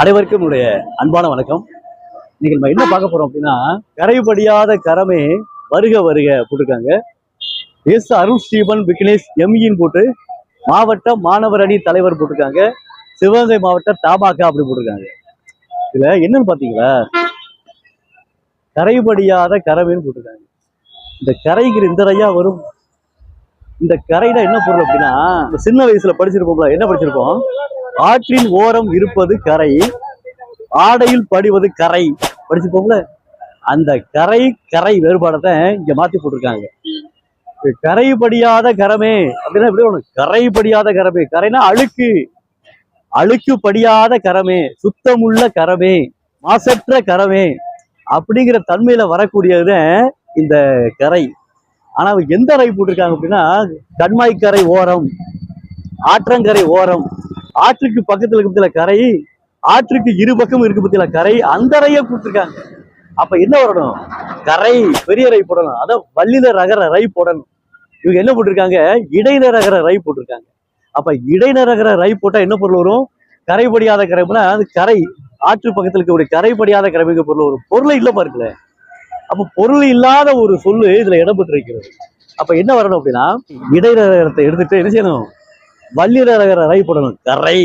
அனைவருக்கும் என்னுடைய அன்பான வணக்கம். இன்னைக்கு நம்ம என்ன பார்க்க போறோம் அப்படின்னா கரைபடியாத கரமே வருக வருக போட்டிருக்காங்க. எஸ் அருண் ஸ்டீபன் விக்னேஷ் எம்இன்னு போட்டு மாவட்ட மாணவர் அணி தலைவர் போட்டிருக்காங்க. சிவகங்கை மாவட்ட தபாகா அப்படி போட்டிருக்காங்க. இதுல என்னன்னு பாத்தீங்களா கரைபடியாத கரமேன்னு போட்டிருக்காங்க. இந்த கரைங்கிற இந்த வரும். இந்த கரைனா என்ன பொருள் அப்படின்னா சின்ன வயசுல படிச்சிருப்போம்ல என்ன படிச்சிருப்போம்? ஆற்றின் ஓரம் இருப்பது கரை ஆடையில் படிவது கரை. படிச்சிருப்போம்ல? அந்த கரை கரை வேறுபாடத்தை இங்க மாத்தி போட்டிருக்காங்க. கரை கரைபடியாத கரமே. அப்படின்னா எப்படி ஒண்ணு கரைபடியாத கரமே. கரைனா அழுக்கு. அழுக்கு படியாத கரமே. சுத்தமுள்ள கரமே. மாசற்ற கரமே. அப்படிங்கிற தன்மையில வரக்கூடியது இந்த கரை. ஆனா அவங்க எந்த அறை போட்டிருக்காங்க அப்படின்னா கண்மாய்க்கரை ஓரம் ஆற்றங்கரை ஓரம். ஆற்றுக்கு பக்கத்துல இருக்க பத்தில கரை ஆற்றுக்கு இரு பக்கம் இருக்கு பத்தில கரை அந்த அறையை கொடுத்துருக்காங்க அப்ப என்ன வரணும் கரை பெரிய ரை போடணும். அதான் வள்ளில ரகர ரை போடணும். இவங்க என்ன போட்டிருக்காங்க? இடையில ரகர ரை போட்டிருக்காங்க. அப்ப இடையில ரகர ரை போட்டா என்ன பொருள் வரும்? கரைபடியாத கரைப்புனா அது கரை. ஆற்று பக்கத்துல இருக்கக்கூடிய கரைப்படியாத கரைமைக்கு பொருள் ஒரு பொருளை இல்ல பாருங்களே. அப்ப பொருள் இல்லாத ஒரு சொல்லு இதுல இடம்பெற்றிருக்கிறது. அப்ப என்ன வரணும் அப்படின்னா இடையில ரகரத்தை எடுத்துட்டு என்ன செய்யணும்? வள்ளியில ரை போடணும். கரை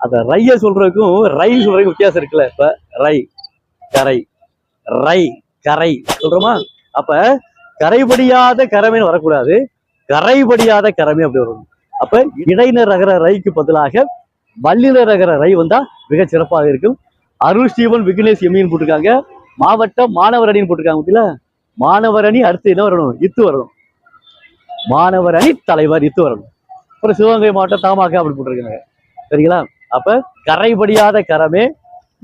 அந்த ரைய சொல்றதுக்கும் ரை சொல்றதுக்கும் வித்தியாசம் இருக்குல்ல. இப்ப ரை கரை ரை கரை சொல்றோமா? அப்ப கரைபடியாத கரமேன்னு வரக்கூடாது. கரைபடியாத கரமே அப்படி வரும் அப்ப இடைநரகர ரகர ரைக்கு பதிலாக வல்லினர் ரை வந்தா மிக சிறப்பாக இருக்கும். அருள் ஸ்டீவன் விக்னேஷ் எம்மின்னு போட்டிருக்காங்க. மாவட்ட மாணவர் அணின்னு போட்டிருக்காங்க பார்த்தீங்களா மாணவர் அணி அடுத்து என்ன வரணும்? இத்து வரணும். மாணவர் அணி தலைவர் இத்து வரணும். அப்புறம் சிவகங்கை மாவட்டம் தாமாக அப்படி போட்டிருக்காங்க. சரிங்களா? அப்ப கரைபடியாத கரமே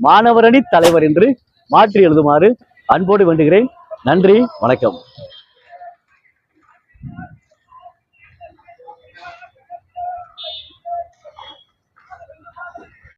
மாணவர் அணி தலைவர் என்று மாற்றி எழுதுமாறு அன்போடு வேண்டுகிறேன். நன்றி வணக்கம்.